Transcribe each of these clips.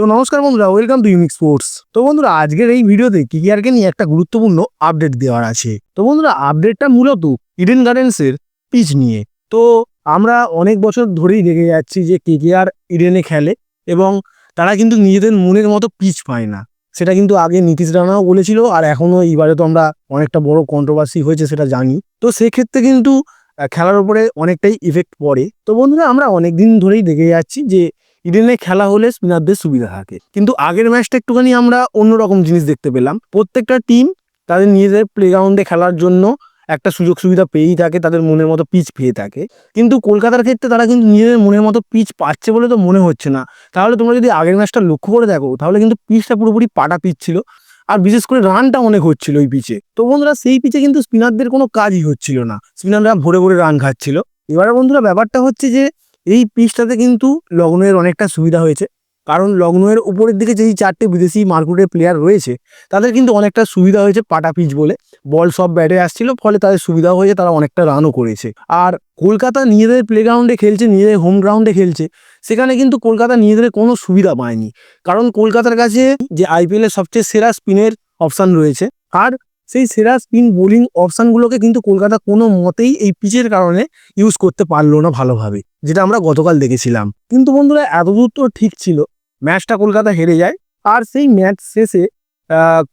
তো নমস্কার বন্ধুরা ওয়েলকাম টু ইউনিক স্পোর্টস তো বন্ধুরা, আজকের এই ভিডিওতে কেকেআরকে নিয়ে একটা গুরুত্বপূর্ণ আপডেট দেওয়ার আছে। তো বন্ধুরা আপডেটটা মূলত ইডেন গার্ডেন্সের পিচ নিয়ে। তো আমরা অনেক বছর ধরেই দেখে যাচ্ছি যে কেকেআর ইডেনে খেলে এবং তারা কিন্তু নিজেদের মনের মতো পিচ পায় না। সেটা কিন্তু আগে নীতিশ রানাও বলেছিল, আর এখনও এইবারে তো আমরা অনেকটা বড় কন্ট্রোভার্সি হয়েছে সেটা জানি। তো সেক্ষেত্রে কিন্তু খেলার উপরে অনেকটাই ইফেক্ট পড়ে। তো বন্ধুরা, আমরা অনেক দিন ধরেই দেখে যাচ্ছি যে ইডেনে খেলা হলে স্পিনারদের সুবিধা থাকে। কিন্তু আগের ম্যাচটা একটুখানি আমরা অন্যরকম জিনিস দেখতে পেলাম। প্রত্যেকটা টিম তাদের নিজেদের প্লেগ্রাউন্ডে খেলার জন্য একটা সুযোগ সুবিধা পেয়েই থাকে, তাদের মনের মতো পিচ পেয়ে থাকে। কিন্তু কলকাতার ক্ষেত্রে তারা কিন্তু নিজেদের মনের মতো পিচ পাচ্ছে বলে তো মনে হচ্ছে না। তাহলে তোমরা যদি আগের ম্যাচটা লক্ষ্য করে দেখো, তাহলে কিন্তু পিচটা পুরোপুরি পাটা পিচ ছিল। আর বিশেষ করে রানটা অনেক হচ্ছিল ওই পিচে তো বন্ধুরা, সেই পিচে কিন্তু স্পিনারদের কোনো কাজই হচ্ছিল না। স্পিনাররা ভরে ভরে রান খাচ্ছিল। এবারে বন্ধুরা, ব্যাপারটা হচ্ছে যে এই পিচটাতে কিন্তু লগ্নের অনেকটা সুবিধা হয়েছে। কারণ লগ্নের উপরের দিকে যেই চারটে বিদেশি মার্কুটের প্লেয়ার রয়েছে, তাদের কিন্তু অনেকটা সুবিধা হয়েছে পাটা পিচ বলে। বল সব ব্যাটে আসছিল, ফলে তাদের সুবিধা হয়েছে, তারা অনেকটা রানও করেছে। আর কলকাতা নিজেদের প্লেগ্রাউন্ডে খেলছে, নিজেদের হোম গ্রাউন্ডে খেলছে, সেখানে কিন্তু কলকাতা নিজেদের কোনো সুবিধা পায়নি। কারণ কলকাতার কাছে যে আইপিএল এর সবচেয়ে সেরা স্পিনের অপশান রয়েছে, আর সেই সেরা স্পিন বোলিং অপশানগুলোকে কিন্তু কলকাতা কোনো মতেই এই পিচের কারণে ইউজ করতে পারল না ভালোভাবে। যেটা আমরা গতকাল দেখেছিলাম। কিন্তু বন্ধুরা, এতদূর তো ঠিক ছিল। ম্যাচটা কলকাতা হেরে যায়। আর সেই ম্যাচ শেষে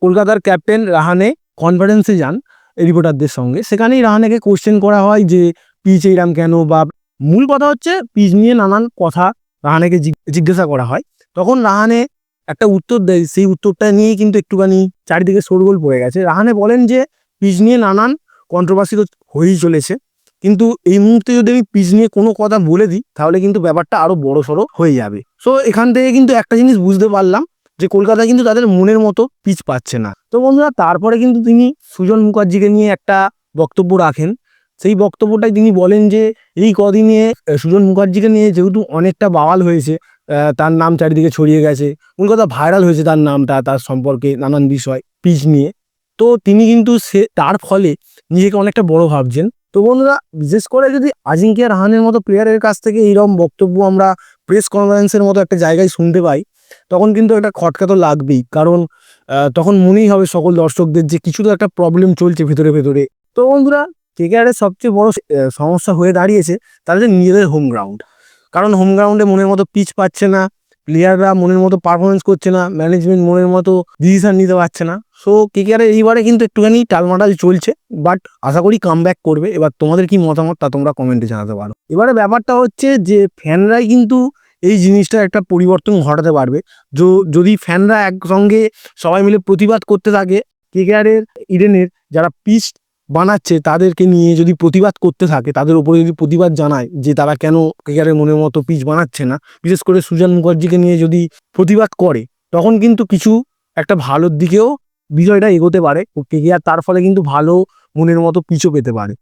কলকাতার ক্যাপ্টেন রাহানে কনফারেন্সে যান রিপোর্টারদের সঙ্গে। সেখানেই রাহানেকে কোশ্চেন করা হয় যে, পিচ এইরাম কেন? বা মূল কথা হচ্ছে, পিচ নিয়ে নানান কথা রাহানেকে জিজ্ঞাসা করা হয়। তখন রাহানে একটা উত্তর দেয়। সেই উত্তরটা নিয়েই কিন্তু একটুখানি চারিদিকে শোরগোল পড়ে গেছে। রাহানে বলেন যে, পিচ নিয়ে নানান কন্ট্রোভার্সি তো হয়েই চলেছে। কিন্তু এই মুহূর্তে যদি আমি পিচ নিয়ে কোনো কথা বলে দিই, তাহলে কিন্তু ব্যাপারটা আরও বড় সড়ো হয়ে যাবে। সো এখান থেকে কিন্তু একটা জিনিস বুঝতে পারলাম যে কলকাতা কিন্তু তাদের মনের মতো পিচ পাচ্ছে না। তো বন্ধুরা, তারপরে কিন্তু তিনি সুজন মুখার্জিকে নিয়ে একটা বক্তব্য রাখেন। সেই বক্তব্যটাই তিনি বলেন যে, এই কদিনে সুজন মুখার্জিকে নিয়ে যেহেতু অনেকটা বাওয়াল হয়েছে তার নাম চারিদিকে ছড়িয়ে গেছে, কলকাতা ভাইরাল হয়েছে তার নামটা, তার সম্পর্কে নানান বিষয়, পিচ নিয়ে। তো তিনি কিন্তু সে, তার ফলে নিজেকে অনেকটা বড় ভাবছেন। তো বন্ধুরা, বিশেষ করে যদি আজিঙ্কিয়া রাহানের মতো প্লেয়ারের কাছ থেকে এইরকম বক্তব্য আমরা প্রেস কনফারেন্সের মতো একটা জায়গায় শুনতে পাই, তখন কিন্তু একটা খটকা তো লাগবেই। কারণ তখন মনেই হবে সকল দর্শকদের যে কিছু তো একটা প্রবলেম চলছে ভেতরে ভেতরে। তো বন্ধুরা কেকেআরের সবচেয়ে বড় সমস্যা হয়ে দাঁড়িয়েছে তাদের নিজেদের হোম গ্রাউন্ড কারণ হোম গ্রাউন্ডে মনের মতো পিচ পাচ্ছে না প্লেয়াররা মনের মতো পারফরমেন্স করছে না ম্যানেজমেন্ট মনের মতো ডিসিশন নিতে পারছে না। সো কেকেআর এইবারে কিন্তু একটুখানি টালমাটাল চলছে বাট আশা করি কাম করবে। এবার তোমাদের কি মতামত তা তোমরা কমেন্টে জানাতে পারো। এবারে ব্যাপারটা হচ্ছে যে ফ্যানরাই কিন্তু এই জিনিসটা একটা পরিবর্তন ঘটাতে পারবে। যদি ফ্যানরা একসঙ্গে সবাই মিলে প্রতিবাদ করতে থাকে কেকেআরের ইডেনের যারা পিচ বানাচ্ছে, তাদেরকে নিয়ে যদি প্রতিবাদ করতে থাকে, তাদের উপরে যদি প্রতিবাদ জানায় যে তারা কেন কেকেআরের মনের মতো পিচ বানাচ্ছে না, বিশেষ করে সুজান মুখার্জিকে নিয়ে যদি প্রতিবাদ করে, তখন কিন্তু কিছু একটা ভালোর দিকেও বিষয়টা এগোতে পারে কেকেআর তার ফলে কিন্তু ভালো মনের মতো পিচও পেতে পারে।